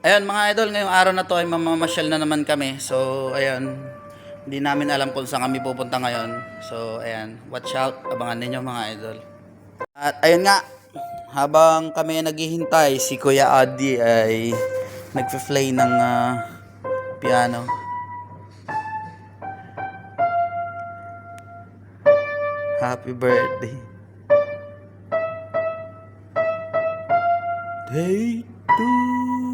Ayun mga idol, ngayong araw na to ay mamamasyal na naman kami. So, ayun. Hindi namin alam kung saan kami pupunta ngayon. So, ayan. Watch out. Abangan ninyo mga idol. At ayun nga. Habang kami ay naghihintay, si Kuya Adi ay nagpe-play ng ah, piano. Happy birthday. Day to you.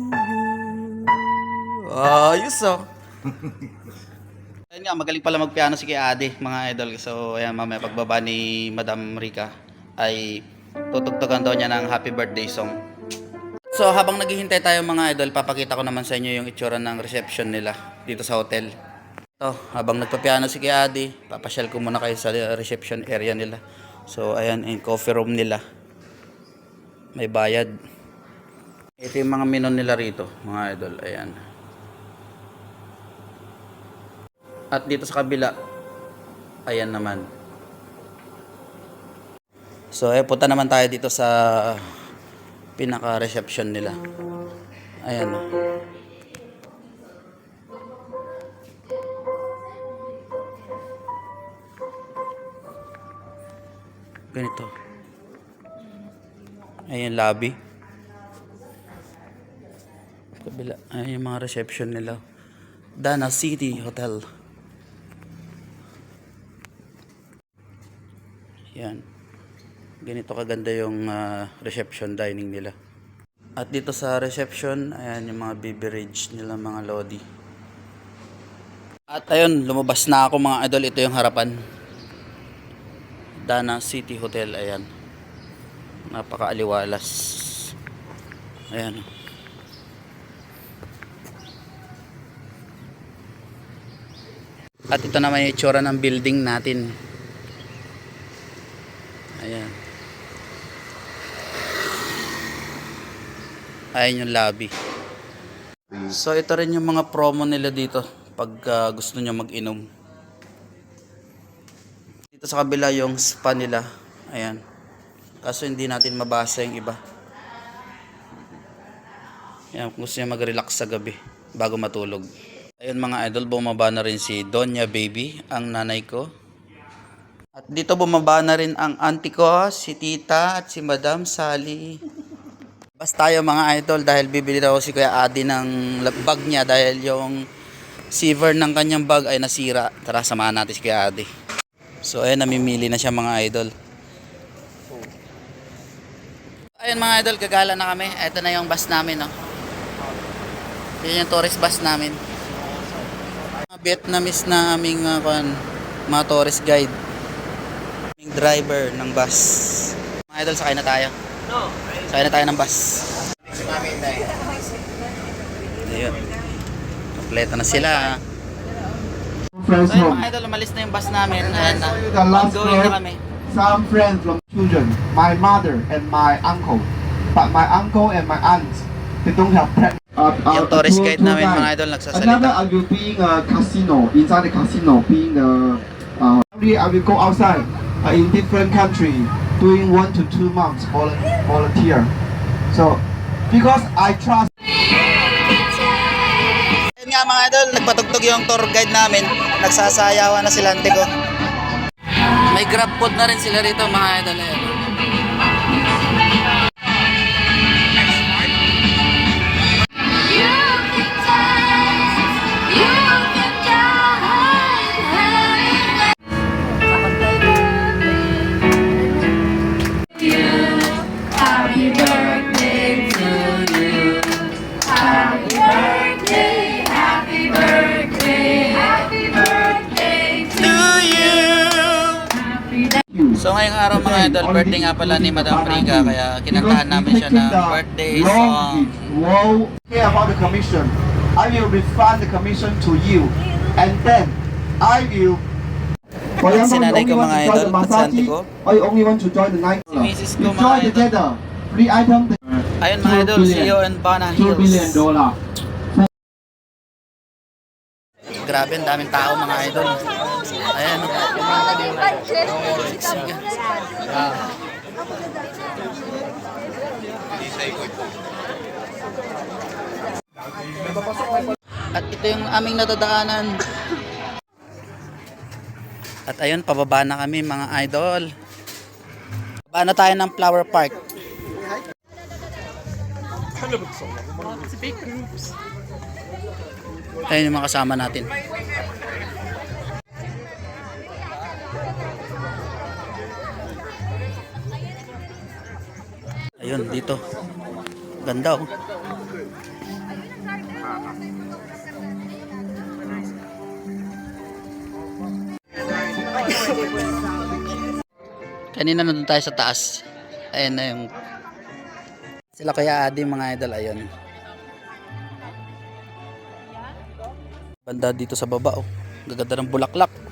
Ayos oh. Ayun nga, magaling pala magpiano si Kuya Adi, mga idol. So, ayan, mamaya pagbaba ni Madam Rica ay tutugtugan daw niya ng happy birthday song. So, habang naghihintay tayo mga idol, papakita ko naman sa inyo yung itsura ng reception nila dito sa hotel. So, habang nagpapiano si Kuya Adi, papasyal ko muna kayo sa reception area nila. So, ayan, yung coffee room nila. May bayad. Ito yung mga menu nila rito, mga idol. Ayan. At dito sa kabila, ayan naman. So, eh, punta naman tayo dito sa pinaka-reception nila. Ayan. Ganito. Ayan, lobby. Kabila. Ayan yung mga reception nila. Dana City Hotel. Yan. Ganito kaganda yung ah, reception dining nila. At dito sa reception, ayan yung mga beverage nila mga lodi. At ayun, lumabas na ako mga idol. Ito yung harapan. Dana City Hotel, ayan. Napakaaliwalas. Ayan. At ito naman yung itsura ng building natin. Ayan. Ayan yung lobby. So ito rin yung mga promo nila dito pag ah, gusto nyo mag-inom. Dito sa kabila yung spa nila. Ayan. Kaso hindi natin mabasa yung iba. Ayan, gusto nyo mag-relax sa gabi bago matulog. Ayun mga idol, bumaba na rin si Donya Baby, ang nanay ko. At dito bumaba na rin ang auntie ko, si Tita at si Madam Sally. Bas tayo mga idol dahil bibili daw si Kuya Adi ng bag niya dahil yung silver ng kanyang bag ay nasira. Tara, samahan natin si Kuya Adi. So ayun, namimili na siya mga idol. Ayun mga idol, gagala na kami. Ito na yung bus namin, no. Yan yung tourist bus namin. Vietnamese na aming uh, kuwan, mga tourist guide. Aming driver ng bus. Mga idol, sakay na tayo. No. Sakay na tayo ng bus. Ayun. Kompleto na sila. friends So home. mga idol, umalis na yung bus namin. Ayan na. The last Ongoing na kami. some friends from children, my mother and my uncle. But my uncle and my aunt, they don't have pet. Uh, uh, Yung tourist tour- guide namin mga idol Another nagsasalita. I will be in a casino, inside the casino, being the uh, I will go outside uh, in different country, doing one to two months vol- volunteer. So because I trust Ayun nga mga idol, nagpatugtog yung tour guide namin. Nagsasayawan na sila ante ko. May grab food na rin sila rito mga idol. Ayun. So ngayong araw mga idol, birthday nga pala ni Madam Rica kaya kinantahan namin siya ng birthday song. Wow. Care about the commission. I will refund the commission to you, and then I will. At sinanay ko you mga idol, at santi ko. you only want to join the night club. misis ko, You mga idol. together. Free item. Ayun mga idol, CEO and Bana Two billion Hills. dollar. Grabe, ang daming tao mga idol. Ayan. At ito yung aming nadadaanan. At ayun, pababa na kami mga idol. Baba na tayo ng Flower Park. Ayun yung mga kasama natin. Ayun, dito. Ganda oh. Kanina nandun tayo sa taas. Ayun na yung sila kaya adi mga idol ayun. Banda dito sa baba oh. Gaganda ng bulaklak.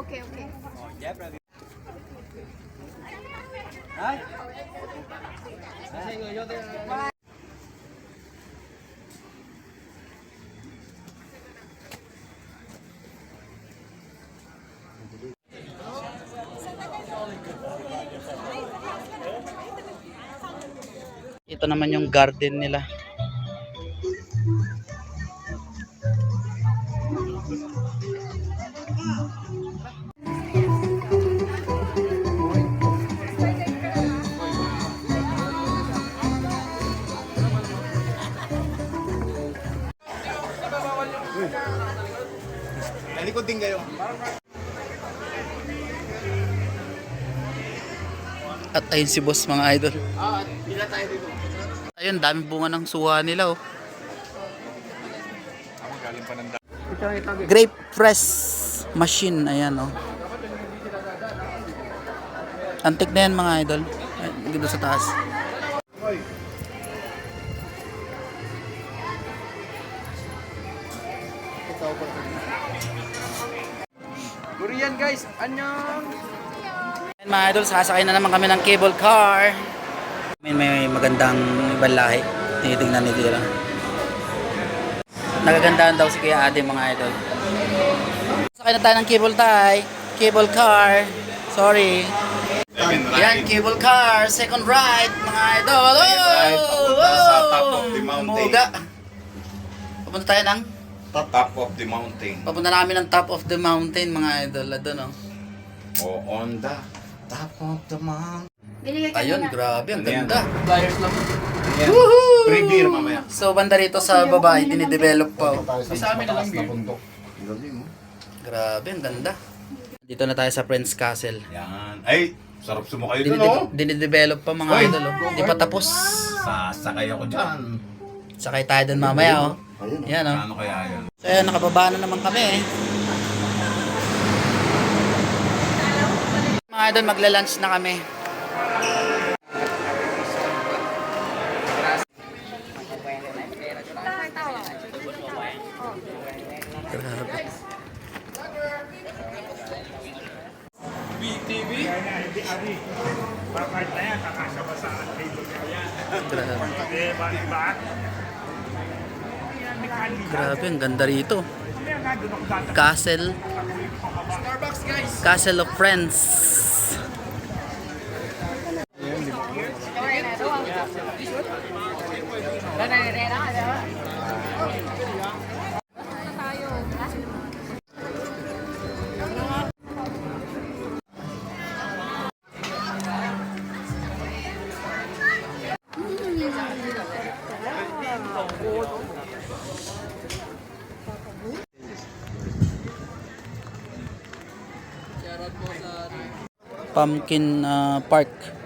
Yeah, okay, okay. Ito naman yung garden nila. Nalikod din kayo. At ayun si boss mga idol. Ayun, daming bunga ng suha nila oh. Grape press machine, ayan oh. Antik na yan mga idol. Ayun, Dito sa taas. Durian guys, anyong! Ayun, mga idol, sasakay na naman kami ng cable car. May, may magandang ibang lahi. Tinitingnan ni Tira. Nagagandahan daw si Kuya Ate mga idol. Sakay na tayo ng cable tie. Cable car. Sorry. Yan, cable car. Second ride, mga idol. Second ride, papunta sa top of the mountain. Muga. Papunta tayo ng Top of the mountain. Papunta namin ng top of the mountain, mga idol. Doon, oh. O on the top of the mountain. Bili ka Ayun, grabe. Ang Ano yan? ganda. Flyers lang. Yan. Free beer mamaya. So, banda rito sa babae, dinidevelop pa. oh. Sa amin na lang beer. Grabe, ang ganda. Dito na tayo sa Friends Castle. Yan. Ay, sarap sumakay doon oh. Dinide- Dinidevelop pa mga idol. Oh. Hindi pa tapos. Sasakay ako dyan. Sakay tayo doon mamaya. Oh. Yan oh. Ano kaya yan? So, ayan, nakababa na naman kami. eh. Mga idol, magla-lunch na kami. Grabe. Grabe. Grabe, ang ganda rito. Castle. Castle of Friends. Pumpkin ah, Park.